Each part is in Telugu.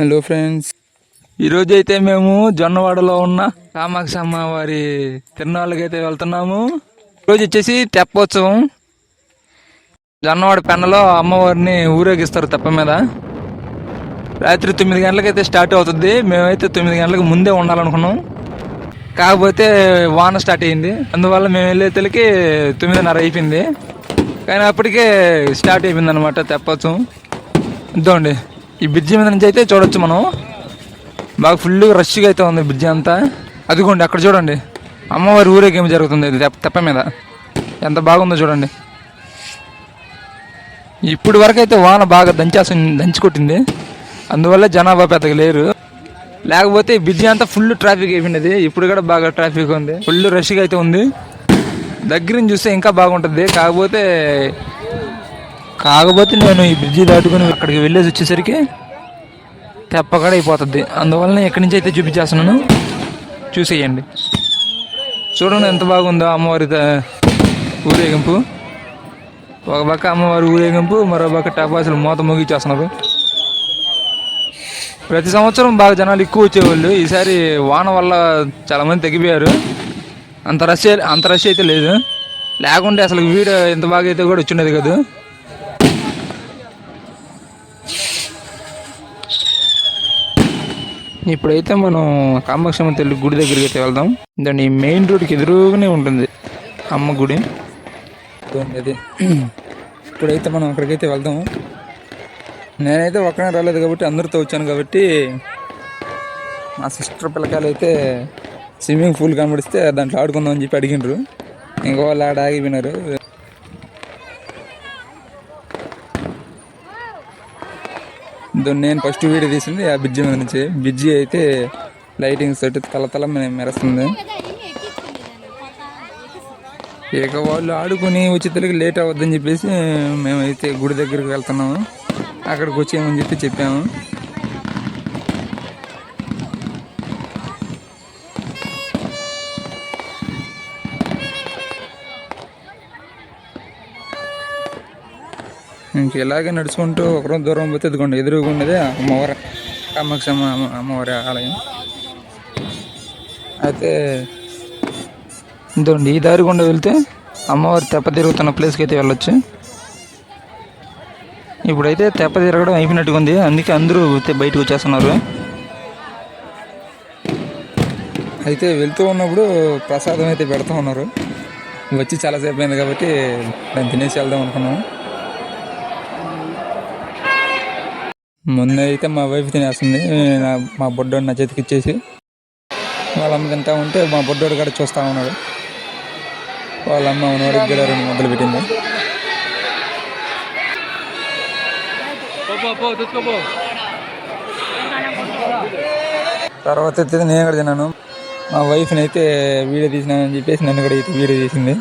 హలో ఫ్రెండ్స్ ఈరోజు అయితే మేము జొన్నవాడలో ఉన్న కామాక్షి అమ్మవారి తిరునాళ్ళకి అయితే వెళ్తున్నాము. ఈరోజు వచ్చేసి తెప్పోత్సవం. జొన్నవాడ పెన్నలో అమ్మవారిని ఊరేగిస్తారు తెప్ప మీద. రాత్రి తొమ్మిది గంటలకైతే స్టార్ట్ అవుతుంది. మేమైతే తొమ్మిది గంటలకు ముందే ఉండాలనుకున్నాం. కాకపోతే వాన స్టార్ట్ అయింది అందువల్ల మేము వెళ్ళేతలకి తొమ్మిదిన్నర అయిపోయింది. కానీ అప్పటికే స్టార్ట్ అయిపోయింది అనమాట తెప్పోత్సవం. ఇద్దామండి ఈ బ్రిడ్జి మీద నుంచి అయితే చూడొచ్చు మనం. బాగా ఫుల్ రష్గా అయితే ఉంది బ్రిడ్జి అంతా. అదిగోండి అక్కడ చూడండి. అమ్మవారి ఊరేగేమి జరుగుతుంది. ఇది తెప్ప- మీద. ఎంత బాగుందో చూడండి. ఇప్పుడు వరకు అయితే వాన బాగా దంచేసి దంచి కొట్టింది. అందువల్ల జనాభా పెద్దగా లేరు. లేకపోతే బ్రిడ్జి అంతా ఫుల్ ట్రాఫిక్ అయిపోయినది. ఇప్పుడు కూడా బాగా ట్రాఫిక్ ఉంది. ఫుల్ రష్గా అయితే ఉంది. దగ్గర నుంచి చూస్తే ఇంకా బాగుంటుంది. కాకపోతే కాకపోతే నేను ఈ బ్రిడ్జి దాటుకుని అక్కడికి వెళ్ళేసి వచ్చేసరికి తెప్పగడ అయిపోతుంది. అందువలన ఎక్కడి నుంచి అయితే చూపించేస్తున్నాను? చూసేయండి. చూడండి ఎంత బాగుందో అమ్మవారి ఊరేగింపు. ఒక పక్క అమ్మవారి ఊరేగింపు మరో పక్క టపాసులు మూత ముగిచ్చేస్తున్నారు. ప్రతి సంవత్సరం బాగా జనాలు ఎక్కువ వచ్చేవాళ్ళు. ఈసారి వాన వల్ల చాలామంది తగ్గిపోయారు అంత రష్ అంత రష్ అయితే లేదు. లేకుంటే అసలు వీడియో ఎంత బాగా అయితే కూడా వచ్చిండేది కదా. ఇప్పుడైతే మనం కామాక్షమ్మ తల్లి గుడి దగ్గరికి అయితే వెళ్దాం. దాని మెయిన్ రోడ్కి ఎదురుగానే ఉంటుంది అమ్మ గుడి. అది. ఇప్పుడైతే మనం అక్కడికైతే వెళ్దాం. నేనైతే ఒక్కనే రాలేదు కాబట్టి అందరితో వచ్చాను కాబట్టి మా సిస్టర్ పిల్లకాయలు అయితే స్విమ్మింగ్ పూల్ కనబడిస్తే దాంట్లో ఆడుకుందాం అని చెప్పి అడిగినారు ఇంకో వాళ్ళు ఆడ ఆగిపోయినారు. నేను ఫస్ట్ వీడియో తీసింది ఆ బ్రిడ్జి మీద నుంచి. బ్రిడ్జి అయితే లైటింగ్స్ తోటి తల తల మెరుస్తుంది. ఇక వాళ్ళు ఆడుకుని వచ్చేతలకి లేట్ అవ్వద్దని చెప్పేసి మేమైతే గుడి దగ్గరికి వెళ్తున్నాము. అక్కడికి వచ్చేయమని చెప్పి చెప్పాము. ఇంక ఇలాగే నడుచుకుంటూ ఒక రోజు దూరం పోతే ఎదుగుండి ఎదురుగా ఉన్నదే అమ్మవారి కామాక్షి అమ్మ అమ్మవారి ఆలయం. అయితే ఇదండి ఈ దారి గుండా వెళ్తే అమ్మవారి తెప్ప తిరుగుతున్న ప్లేస్కి అయితే వెళ్ళొచ్చు. ఇప్పుడైతే తెప్ప తిరగడం అయిపోయినట్టుగా ఉంది అందుకే అందరూ బయటకు వచ్చేస్తున్నారు. అయితే వెళ్తూ ఉన్నప్పుడు ప్రసాదం అయితే పెడతా ఉన్నారు. వచ్చి చాలాసేపు అయింది కాబట్టి దాన్ని తినేసి వెళ్దాం అనుకున్నాము. ముందు అయితే మా వైఫ్ తినేస్తుంది. మా బొడ్డోడు నా చేతికి ఇచ్చేసి వాళ్ళ అమ్మ తింటా ఉంటే మా బొడ్డోడు కూడా చూస్తూ ఉన్నాడు. వాళ్ళ అమ్మ నోడికి కూడా రెండు ముద్దలు పెట్టింది. తర్వాత అయితే నేను కూడా తిన్నాను. మా వైఫ్ని అయితే వీడియో తీసినానని చెప్పేసి నన్ను కూడా అయితే వీడియో తీసింది.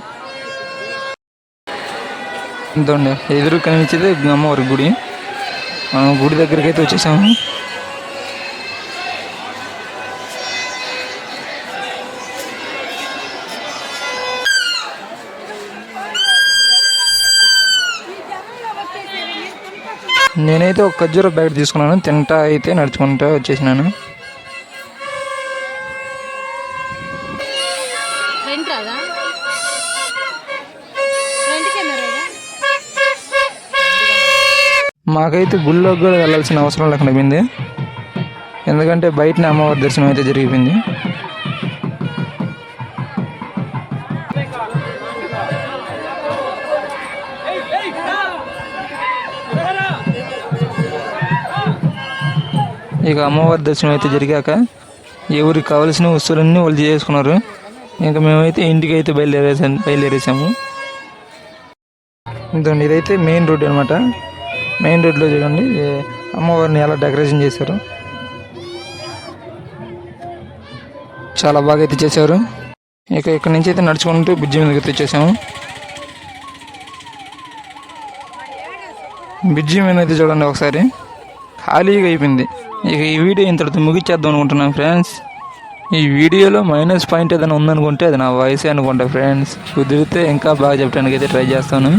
ఎంతండి ఎదురు కనిపించేది అమ్మవారి గుడి. మనం గుడి దగ్గరికి అయితే వచ్చేసాము. నేనైతే ఒక ఖర్జూర బ్యాగ్ తీసుకున్నాను. తింటా అయితే నడుచుకుంటా వచ్చేసినాను. రాదా? మాకైతే గుళ్ళోకి కూడా వెళ్ళాల్సిన అవసరం లేకుండా పోయింది. ఎందుకంటే బయటనే అమ్మవారి దర్శనం అయితే జరిగిపోయింది. ఇక అమ్మవారి దర్శనం అయితే జరిగాక ఎవరికి కావాల్సిన వస్తువులన్నీ వాళ్ళు చేసుకున్నారు. ఇంకా మేమైతే ఇంటికి అయితే బయలుదేరేసాము బయలుదేరేసాము. ఇదండి ఇదైతే మెయిన్ రోడ్ అనమాట మెయిన్ రోడ్లో చూడండి. అమ్మవారిని ఎలా డెకరేషన్ చేశారు. చాలా బాగా అయితే చేశారు. ఇక ఇక్కడ నుంచి అయితే నడుచుకుంటూ బ్రిడ్జి మీదకి అయితే వచ్చేసాము. బ్రిడ్జి మీద అయితే చూడండి ఒకసారి. ఖాళీగా అయిపోయింది. ఇక ఈ వీడియో ఇంతటితో ముగిచ్చేద్దాం అనుకుంటున్నాను ఫ్రెండ్స్. ఈ వీడియోలో మైనస్ పాయింట్ ఏదైనా ఉందనుకుంటే అది నా వయసే అనుకుంటా ఫ్రెండ్స్. కుదిరితే ఇంకా బాగా చెప్పడానికి అయితే ట్రై చేస్తాను.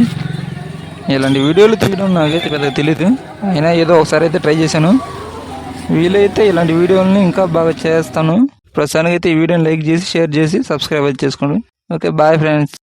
ఇలాంటి వీడియోలు తీయడం నాకైతే పెద్దగా తెలియదు అయినా ఏదో ఒకసారి అయితే ట్రై చేశాను. వీలైతే ఇలాంటి వీడియోలని ఇంకా బాగా చేస్తాను. ప్రస్తుతానికి అయితే ఈ వీడియోని లైక్ చేసి షేర్ చేసి సబ్స్క్రైబ్ అయితే చేసుకోండి. Okay bye friends.